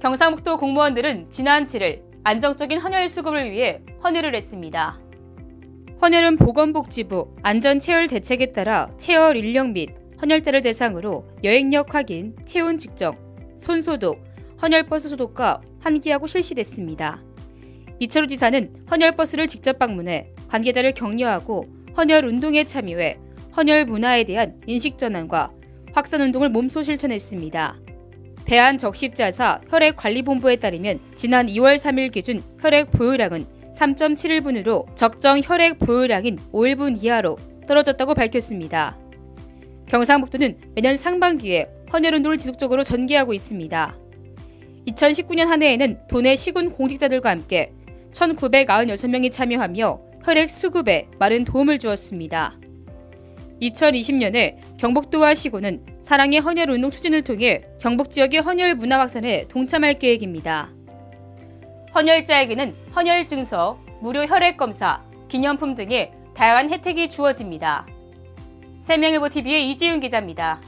경상북도 공무원들은 지난 7일 안정적인 헌혈 수급을 위해 헌혈을 했습니다. 헌혈은 보건복지부 안전체열 대책에 따라 체열 인력 및 헌혈자를 대상으로 여행력 확인, 체온 측정, 손소독, 헌혈버스 소독과 환기하고 실시됐습니다. 이철우 지사는 헌혈버스를 직접 방문해 관계자를 격려하고 헌혈 운동에 참여해 헌혈 문화에 대한 인식 전환과 확산 운동을 몸소 실천했습니다. 대한적십자사 혈액관리본부에 따르면 지난 2월 3일 기준 혈액 보유량은 3.71분으로 적정 혈액 보유량인 5일분 이하로 떨어졌다고 밝혔습니다. 경상북도는 매년 상반기에 헌혈 운동을 지속적으로 전개하고 있습니다. 2019년 한 해에는 도내 시군 공직자들과 함께 1,996명이 참여하며 혈액 수급에 많은 도움을 주었습니다. 2020년에 경북도와 시군은 사랑의 헌혈 운동 추진을 통해 경북 지역의 헌혈 문화 확산에 동참할 계획입니다. 헌혈자에게는 헌혈 증서, 무료 혈액 검사, 기념품 등의 다양한 혜택이 주어집니다. 생명일보 TV의 이지윤 기자입니다.